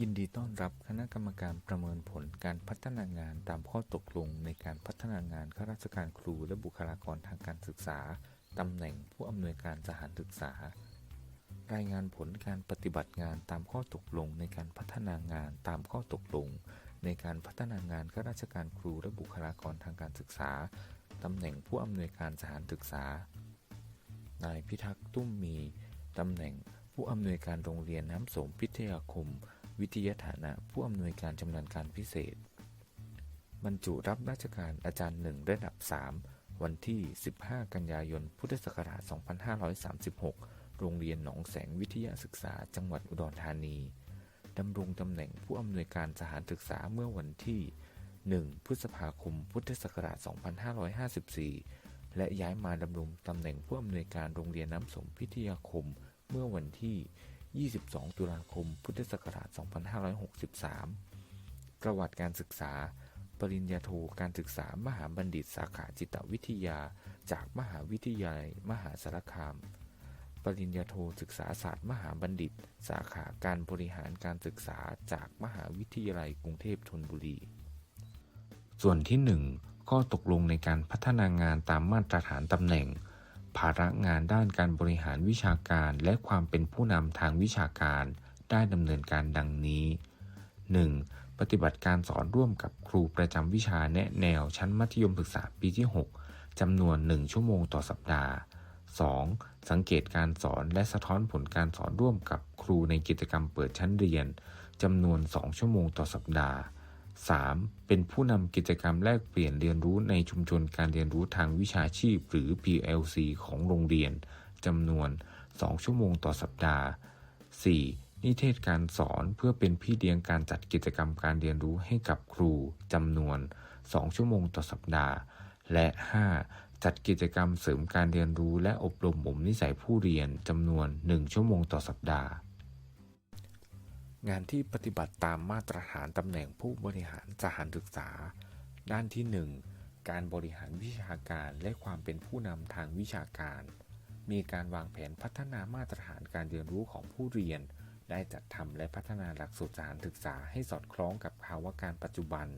ยินดีต้อนรับคณะกรรมการประเมินผลการพัฒนางานตามข้อตกลงในการพัฒนางานข้าราชการครูและบุคลากรทางการศึกษา ตำแหน่งผู้อำนวยการสถานศึกษา รายงานผลการปฏิบัติงานตามข้อตกลงในการพัฒนางานตามข้อตกลง ในการพัฒนางานข้าราชการครูและบุคลากรทางการศึกษา ตำแหน่งผู้อำนวยการสถานศึกษา นายพิทักษ์ตุ้มมี ตำแหน่งผู้อำนวยการโรงเรียนน้ำสมพิทยาคม วิทยาฐานะผู้อำนวยการชำนาญการพิเศษ บรรจุรับราชการอาจารย์หนึ่งระดับ 3 วันที่ 15 กันยายน พุทธศักราช 2536 โรงเรียนหนองแสงวิทยาศึกษา จังหวัดอุดรธานี ดำรงตำแหน่งผู้อำนวยการสถานศึกษาเมื่อวันที่ 1 พฤษภาคม พุทธศักราช 2554 และย้ายมาดำรงตำแหน่งผู้อำนวยการโรงเรียนน้ำสมพิทยาคมเมื่อวันที่ 22 ตุลาคม พุทธศักราช 2563 ประวัติการศึกษา ปริญญาโทการศึกษามหาบัณฑิตสาขาจิตวิทยา จากมหาวิทยาลัยมหาสารคาม ปริญญาโทศึกษาศาสตร์มหาบัณฑิต สาขาการบริหารการศึกษาจากมหาวิทยาลัยกรุงเทพธนบุรี ส่วนที่ 1 ข้อตกลงในการพัฒนางานตามมาตรฐานตำแหน่ง ภาระงานด้านการบริหารวิชาการและความเป็นผู้นำทางวิชาการได้ดำเนินการดังนี้ 1. ปฏิบัติการสอนร่วมกับครูประจำวิชาแนะแนวชั้นมัธยมศึกษาปีที่ 6 จำนวน 1 ชั่วโมงต่อสัปดาห์ 2. สังเกตการสอนและสะท้อนผลการสอนร่วมกับครูในกิจกรรมเปิดชั้นเรียนจำนวน 2 ชั่วโมงต่อสัปดาห์ 3. เป็นผู้นำกิจกรรมแลกเปลี่ยนเรียนรู้ในชุมชนการเรียนรู้ทางวิชาชีพ หรือ PLC ของโรงเรียนจำนวน 2 ชั่วโมงต่อสัปดาห์ 4. นิเทศการสอนเพื่อเป็นพี่เลี้ยงการจัดกิจกรรมการเรียนรู้ให้กับครูจำนวน 2 ชั่วโมงต่อสัปดาห์ และ 5. จัดกิจกรรมเสริมการเรียนรู้และอบรมบ่มนิสัยผู้เรียนจำนวน 1 ชั่วโมงต่อสัปดาห์ งานที่ปฏิบัติตามมาตรฐานตำแหน่งผู้บริหารสถานศึกษา ด้านที่ 1 การบริหารวิชาการและความเป็นผู้นำทางวิชาการ มีการวางแผนพัฒนามาตรฐานการเรียนรู้ของผู้เรียน ได้จัดทำและพัฒนาหลักสูตรสถานศึกษาให้สอดคล้องกับภาวะการปัจจุบัน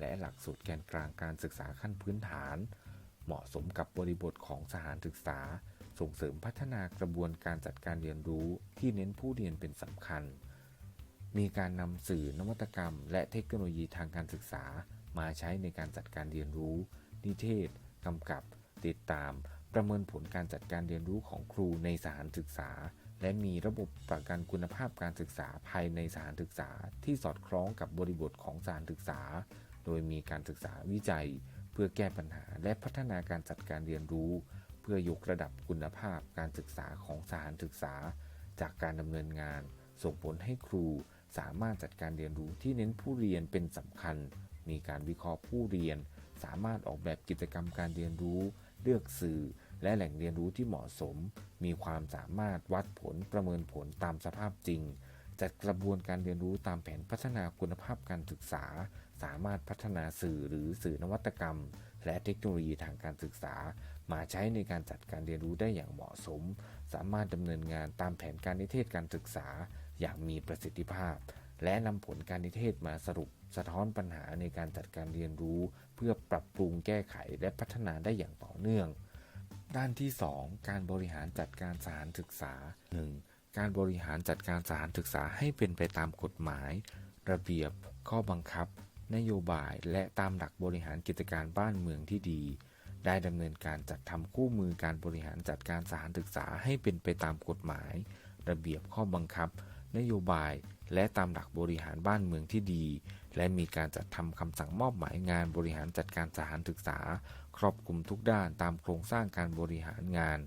และหลักสูตรแกนกลางการศึกษาขั้นพื้นฐาน เหมาะสมกับบริบทของสถานศึกษา ส่งเสริมพัฒนากระบวนการจัดการเรียนรู้ที่เน้นผู้เรียนเป็นสำคัญ มีการนำสื่อนวัตกรรม และเทคโนโลยีทางการศึกษา มาใช้ในการจัดการเรียนรู้ นิเทศกำกับ ติดตาม ประเมินผลการจัดการเรียนรู้ของครูในสถานศึกษา และมีระบบประกันคุณภาพการศึกษาภายในสถานศึกษา ที่สอดคล้องกับบริบทของสถานศึกษา โดยมีการศึกษาวิจัย เพื่อแก้ปัญหาและพัฒนาการจัดการเรียนรู้ เพื่อยกระดับคุณภาพการศึกษาของสถานศึกษา จากการดำเนินงาน ส่งผลให้ครู สามารถจัดการเรียนรู้ที่เน้นผู้เรียนเป็นสำคัญ มีการวิเคราะห์ผู้เรียน สามารถออกแบบกิจกรรมการเรียนรู้ เลือกสื่อ และแหล่งเรียนรู้ที่เหมาะสม มีความสามารถวัดผลประเมินผลตามสภาพจริง จัดกระบวนการเรียนรู้ตามแผนพัฒนาคุณภาพการศึกษา สามารถพัฒนาสื่อหรือสื่อนวัตกรรม และเทคโนโลยีทางการศึกษา มาใช้ในการจัดการเรียนรู้ได้อย่างเหมาะสม สามารถดำเนินงานตามแผนการนิเทศการศึกษา อย่างมีประสิทธิภาพ และนำผลการนิเทศมาสรุปสะท้อนปัญหาในการจัดการเรียนรู้ เพื่อปรับปรุงแก้ไขและพัฒนาได้อย่างต่อเนื่อง ด้านที่ 2 การบริหารจัดการสถานศึกษา 1. การบริหารจัดการสถานศึกษาให้เป็นไปตามกฎหมาย ระเบียบ ข้อบังคับ นโยบาย และตามหลักบริหารกิจการบ้านเมืองที่ดี ได้ดำเนินการจัดทำคู่มือการบริหารจัดการสถานศึกษาให้เป็นไปตามกฎหมาย ระเบียบข้อบังคับ นโยบาย และตามหลักบริหารบ้านเมืองที่ดี และมีการจัดทำคำสั่งมอบหมายงานบริหารจัดการสถานศึกษา ครอบคลุมทุกด้านตามโครงสร้างการบริหารงาน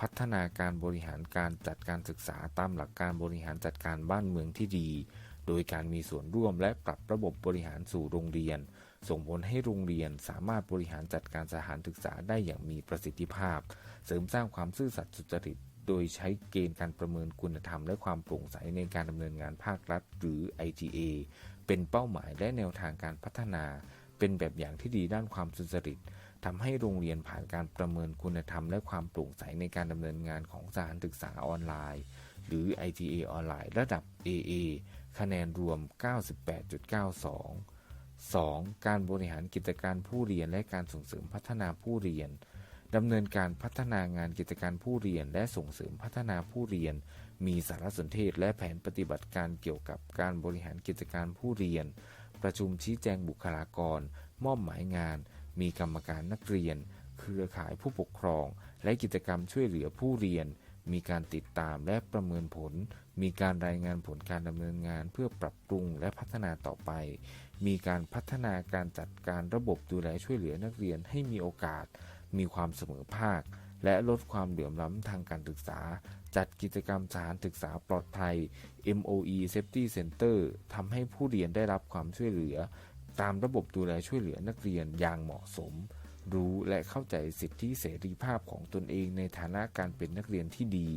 พัฒนาการบริหารการจัดการศึกษาตามหลักการบริหารจัดการบ้านเมืองที่ดี โดยการมีส่วนร่วมและปรับระบบบริหารสู่โรงเรียน ส่งผลให้โรงเรียนสามารถบริหารจัดการสถานศึกษาได้อย่างมีประสิทธิภาพ เสริมสร้างความซื่อสัตย์สุจริต โดยใช้เกณฑ์การประเมินคุณธรรมและความโปร่งใสในการดำเนินงานภาครัฐ หรือ ITA เป็นเป้าหมายและแนวทางการพัฒนา เป็นแบบอย่างที่ดีด้านความสุจริตทำให้โรงเรียนผ่านการประเมินคุณธรรมและความโปร่งใสในการดำเนินงานของสถานศึกษาออนไลน์ หรือ ITA ออนไลน์ระดับ AA คะแนนรวม 98.92 2. การบริหารกิจการผู้เรียนและการส่งเสริมพัฒนาผู้เรียน ดำเนินการพัฒนางานกิจการผู้เรียน และส่งเสริมพัฒนาผู้เรียน มีสารสนเทศและแผนปฏิบัติการเกี่ยวกับการบริหารกิจการผู้เรียน ประชุมชี้แจงบุคลากร มอบหมายงาน มีกรรมการนักเรียน เครือข่ายผู้ปกครอง และกิจกรรมช่วยเหลือผู้เรียน มีการติดตามและประเมินผล มีการรายงานผลการดำเนินงานเพื่อปรับปรุงและพัฒนาต่อไป มีการพัฒนาการจัดการระบบดูแลช่วยเหลือนักเรียนให้มีโอกาส มีความเสมอภาค และลดความเหลื่อมล้ำทางการศึกษา จัดกิจกรรมสถานศึกษาปลอดภัย MOE Safety Center ทำให้ผู้เรียนได้รับความช่วยเหลือ ตามระบบดูแลช่วยเหลือนักเรียนอย่างเหมาะสม รู้และเข้าใจสิทธิเสรีภาพของตนเองในฐานะการเป็นนักเรียนที่ดี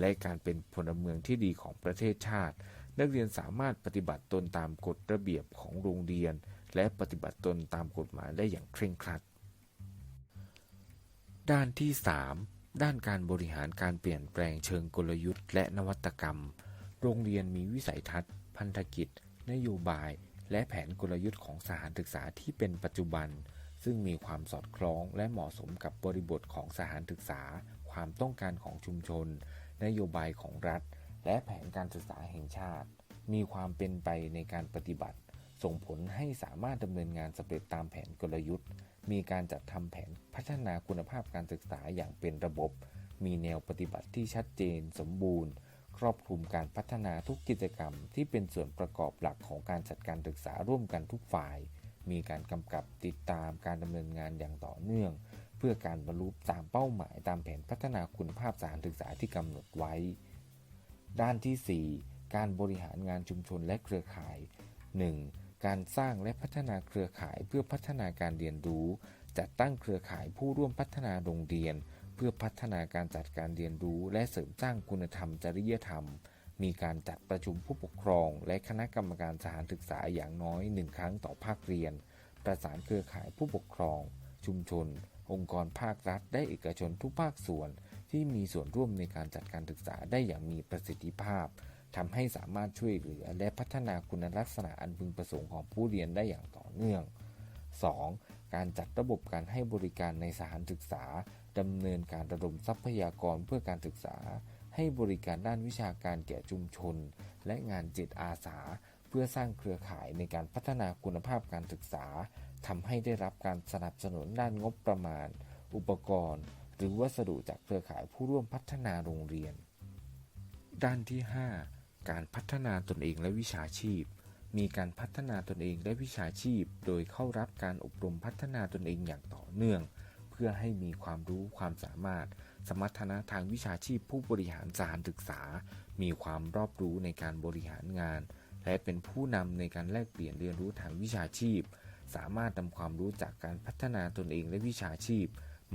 และการเป็นพลเมืองที่ดีของประเทศชาติ นักเรียนสามารถปฏิบัติตนตามกฎระเบียบของโรงเรียน และปฏิบัติตนตามกฎหมายได้อย่างเคร่งครัด ด้านที่ 3 ด้านการบริหารการเปลี่ยนแปลงเชิงกลยุทธ์และนวัตกรรม โรงเรียนมีวิสัยทัศน์ พันธกิจ นโยบาย และแผนกลยุทธ์ของสถานศึกษาที่เป็นปัจจุบัน ซึ่งมีความสอดคล้องและเหมาะสมกับบริบทของสถานศึกษา ความต้องการของชุมชน นโยบายของรัฐ และแผนการศึกษาแห่งชาติ มีความเป็นไปในการปฏิบัติ ส่งผลให้สามารถดำเนินงานสำเร็จตามแผนกลยุทธ์ มีการจัดทำแผนพัฒนาคุณภาพการศึกษาอย่างเป็นระบบ มีแนวปฏิบัติที่ชัดเจนสมบูรณ์ ครอบคลุมการพัฒนาทุกกิจกรรม ที่เป็นส่วนประกอบหลักของการจัดการศึกษาร่วมกันทุกฝ่าย มีการกำกับติดตามการดำเนินงานอย่างต่อเนื่อง เพื่อการบรรลุตามเป้าหมายตามแผนพัฒนาคุณภาพสถานศึกษาที่กำหนดไว้ ด้านที่ 4 การบริหารงานชุมชนและเครือข่าย 1. การสร้างและพัฒนาเครือข่ายเพื่อพัฒนาการเรียนรู้ จัดตั้งเครือข่ายผู้ร่วมพัฒนาโรงเรียน เพื่อพัฒนาการจัดการเรียนรู้ และเสริมสร้างคุณธรรมจริยธรรม มีการจัดประชุมผู้ปกครอง และคณะกรรมการสถานศึกษาอย่างน้อยหนึ่งครั้งต่อภาคเรียน ประสานเครือข่ายผู้ปกครอง ชุมชน องค์กรภาครัฐ และเอกชนทุกภาคส่วน ที่มีส่วนร่วมในการจัดการศึกษาได้อย่างมีประสิทธิภาพ ทำให้สามารถช่วยเหลือ และพัฒนาคุณลักษณะอันพึงประสงค์ของผู้เรียนได้อย่างต่อเนื่อง 2. การจัดระบบการให้บริการในสถานศึกษาดำเนินการระดมทรัพยากรเพื่อการศึกษา ให้บริการด้านวิชาการแก่ชุมชน และงานจิตอาสา เพื่อสร้างเครือข่ายในการพัฒนาคุณภาพการศึกษาทำให้ได้รับการสนับสนุนด้านงบประมาณ อุปกรณ์ หรือวัสดุจากเครือข่ายผู้ร่วมพัฒนาโรงเรียน ด้านที่ 5 การพัฒนาตนเองและวิชาชีพ มีการพัฒนาตนเองและวิชาชีพ โดยเข้ารับการอบรมพัฒนาตนเองอย่างต่อเนื่อง เพื่อให้มีความรู้ความสามารถ สมรรถนะทางวิชาชีพผู้บริหารสานศึกษา มีความรอบรู้ในการบริหารงาน และเป็นผู้นำในการแลกเปลี่ยนเรียนรู้ทางวิชาชีพ สามารถนำความรู้จากการพัฒนาตนเองและวิชาชีพ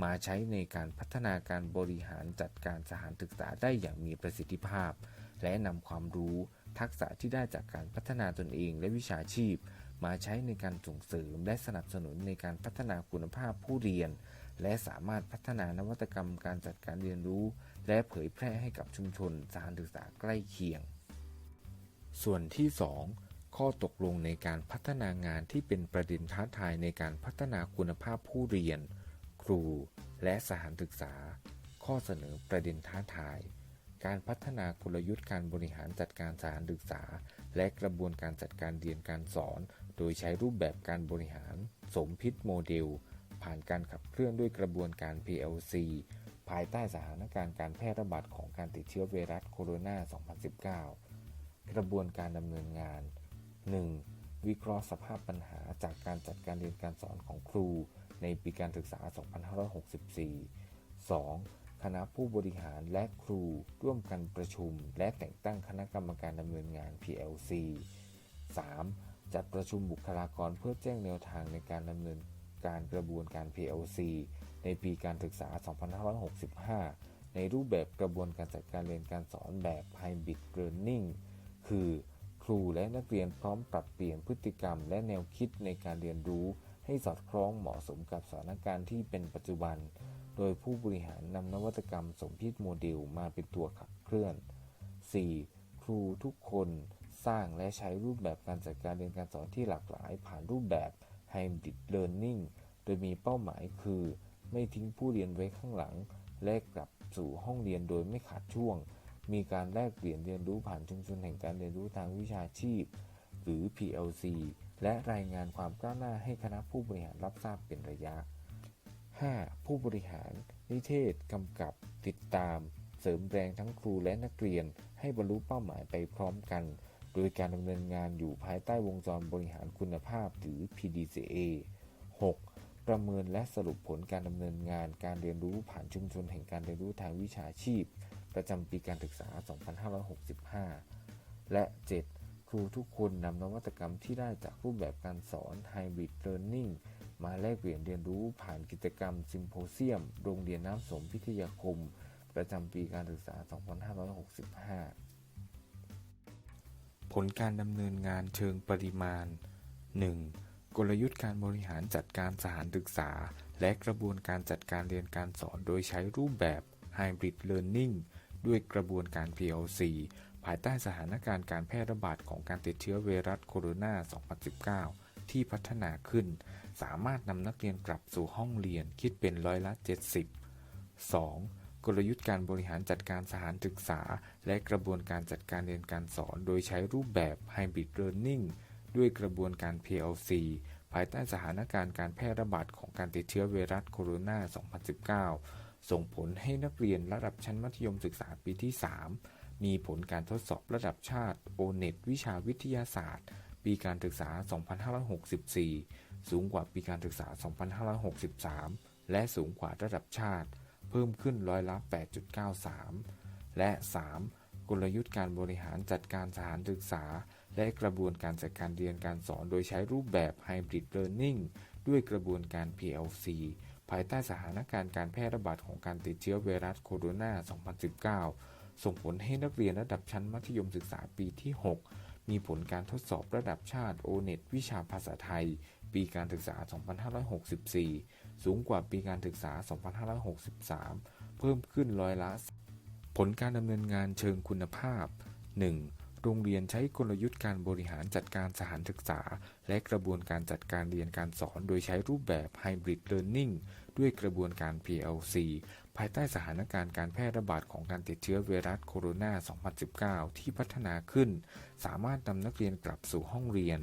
มาใช้ในการพัฒนาการบริหารจัดการสถานศึกษาได้อย่างมีประสิทธิภาพ และนำความรู้ทักษะที่ได้จากการพัฒนาตนเองและวิชาชีพ มาใช้ในการส่งเสริมและสนับสนุนในการพัฒนาคุณภาพผู้เรียน และสามารถพัฒนานวัตกรรมการจัดการเรียนรู้ และเผยแพร่ให้กับชุมชนสถานศึกษาใกล้เคียง ส่วนที่ 2 ข้อตกลงในการพัฒนางานที่เป็นประเด็นท้าทายในการพัฒนาคุณภาพผู้เรียน ครู และสถานศึกษา ข้อเสนอประเด็นท้าทาย การพัฒนากลยุทธ์การบริหารจัดการสถานศึกษา และกระบวนการจัดการเรียนการสอน โดยใช้รูปแบบการบริหาร สมพิษโมเดล ผ่านการขับเคลื่อนด้วยกระบวนการ PLC ภายใต้สถานการณ์การแพร่ระบาดของการติดเชื้อไวรัสโคโรนา 2019 กระบวนการดำเนินงาน 1. วิเคราะห์สภาพปัญหาจากการจัดการเรียนการสอนของครู ในปีการศึกษา 2564 2. คณะผู้บริหารและครูร่วมกันประชุม และแต่งตั้งคณะกรรมการดำเนินงาน PLC 3. จัดประชุมบุคลากรเพื่อแจ้งแนวทางในการดำเนินการกระบวนการ PLC ในปีการศึกษา 2565 ในรูปแบบกระบวนการจัดการเรียนการสอนแบบ Hybrid Learning คือ ครูและนักเรียนพร้อมปรับเปลี่ยนพฤติกรรม และแนวคิดในการเรียนรู้ ให้สอดคล้องเหมาะสมกับสถานการณ์ที่เป็นปัจจุบัน โดยผู้บริหารนำนวัตกรรมสมพิษโมเดลมาเป็นตัวขับเคลื่อน 4. ครูทุกคนสร้างและใช้รูปแบบการจัดการเรียนการสอนที่หลากหลาย ผ่านรูปแบบ Hybrid Learning โดยมีเป้าหมายคือ ไม่ทิ้งผู้เรียนไว้ข้างหลัง และกลับสู่ห้องเรียนโดยไม่ขาดช่วง มีการแลกเปลี่ยนเรียนรู้ผ่านชุมชนแห่งการเรียนรู้ทางวิชาชีพ หรือ PLC และรายงานความก้าวหน้าให้คณะผู้บริหารรับทราบเป็นระยะ 5. ผู้บริหาร นิเทศ กำกับ ติดตาม เสริมแรงทั้งครูและนักเรียน ให้บรรลุเป้าหมายไปพร้อมกัน โดยการดำเนินงานอยู่ภายใต้วงจรบริหารคุณภาพหรือ PDCA 6. ประเมินและสรุปผลการดำเนินงานการเรียนรู้ผ่านชุมชนแห่งการเรียนรู้ทางวิชาชีพ ประจำปีการศึกษา 2565 และ 7. ครูทุกคนนำนวัตกรรมที่ได้จากรูปแบบการสอน Hybrid Learning มาแลกเปลี่ยนเรียนรู้ผ่านกิจกรรมซิมโพเซียม โรงเรียนน้ำสมพิทยาคม ประจำปีการศึกษา 2565 ผลการดำเนินงานเชิงปริมาณ 1. กลยุทธ์การบริหารจัดการสถานศึกษา และกระบวนการจัดการเรียนการสอนโดยใช้รูปแบบ Hybrid Learning ด้วยกระบวนการ PLC ภายใต้สถานการณ์การแพร่ระบาดของการติดเชื้อไวรัสโคโรนา 2019 ที่พัฒนาขึ้น สามารถนำนักเรียนกลับสู่ห้องเรียนคิดเป็นร้อยละ 70 2. กลยุทธ์การบริหารจัดการสถานศึกษา และกระบวนการจัดการเรียนการสอน โดยใช้รูปแบบ Hybrid Learning ด้วยกระบวนการ PLC ภายใต้สถานการณ์การแพร่ระบาดของการติดเชื้อไวรัสโคโรนา 2019 ส่งผลให้นักเรียนระดับชั้นมัธยมศึกษาปีที่ 3 มีผลการทดสอบระดับชาติ O-NET วิชาวิทยาศาสตร์ ปีการศึกษา 2564 สูงกว่าปีการศึกษา 2563 และสูงกว่าระดับชาติ เพิ่มขึ้นร้อยละ 8.93 และ 3. กลยุทธ์การบริหารจัดการสถานศึกษา และกระบวนการจัดการเรียนการสอนโดยใช้รูปแบบ Hybrid Learning ด้วยกระบวนการ PLC ภายใต้สถานการณ์การแพร่ระบาดของการติดเชื้อไวรัสโคโรนา 2019 ส่งผลให้นักเรียนระดับชั้นมัธยมศึกษาปีที่ 6 มีผลการทดสอบระดับชาติ O-NET วิชาภาษาไทย ปีการศึกษา 2564 สูงกว่าปีการศึกษา 2563 เพิ่มขึ้นร้อยละ ผลการดำเนินงานเชิงคุณภาพ 1. โรงเรียนใช้กลยุทธ์การบริหารจัดการสถานศึกษา และกระบวนการจัดการเรียนการสอนโดยใช้รูปแบบ Hybrid Learning ด้วยกระบวนการ PLC ภายใต้สถานการณ์การแพร่ระบาดของการติดเชื้อไวรัสโคโรนา 2019 ที่พัฒนาขึ้น สามารถนำนักเรียนกลับสู่ห้องเรียน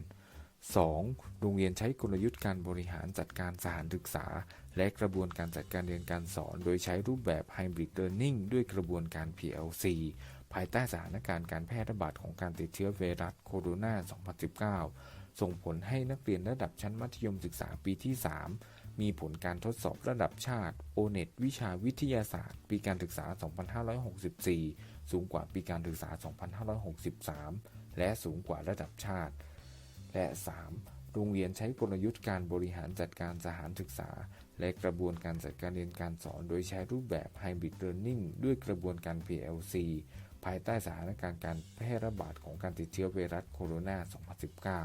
2. โรงเรียนใช้กลยุทธ์การบริหารจัดการสถานศึกษา และกระบวนการจัดการเรียนการสอน โดยใช้รูปแบบ Hybrid Learning ด้วยกระบวนการ PLC ภายใต้สถานการณ์การแพร่ระบาดของการติดเชื้อไวรัสโคโรนา 2019 ส่งผลให้นักเรียนระดับชั้นมัธยมศึกษาปีที่ 3 มีผลการทดสอบระดับชาติ O-NET วิชาวิทยาศาสตร์ ปีการศึกษา 2564 สูงกว่าปีการศึกษา 2563 และสูงกว่าระดับชาติ และ 3. โรงเรียนใช้กลยุทธ์การบริหารจัดการสถานศึกษา และกระบวนการจัดการเรียนการสอน โดยใช้รูปแบบ Hybrid Learning ด้วยกระบวนการ PLC ภายใต้สถานการณ์การแพร่ระบาดของการติดเชื้อไวรัสโคโรนา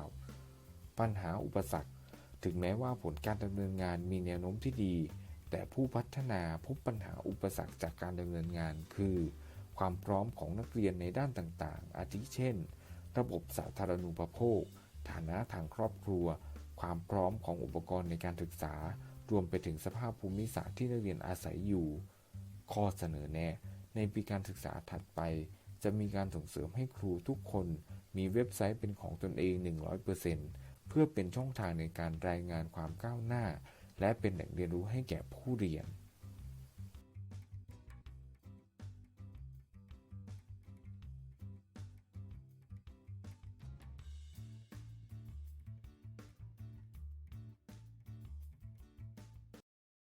2019 ปัญหาอุปสรรค ถึงแม้ว่าผลการดำเนินงานมีแนวโน้มที่ดี แต่ผู้พัฒนาพบปัญหาอุปสรรคจากการดำเนินงาน คือ ความพร้อมของนักเรียนในด้านต่างๆ อาทิเช่น ระบบสาธารณูปโภค ฐานะทางครอบครัว ความพร้อมของอุปกรณ์ในการศึกษา รวมไปถึงสภาพภูมิศาสตร์ที่นักเรียนอาศัยอยู่ ข้อเสนอแนะ ในปีการศึกษาถัดไป จะมีการส่งเสริมให้ครูทุกคน มีเว็บไซต์เป็นของตนเอง 100% เพื่อเป็นช่องทางในการรายงานความก้าวหน้า และเป็นแหล่งเรียนรู้ให้แก่ผู้เรียน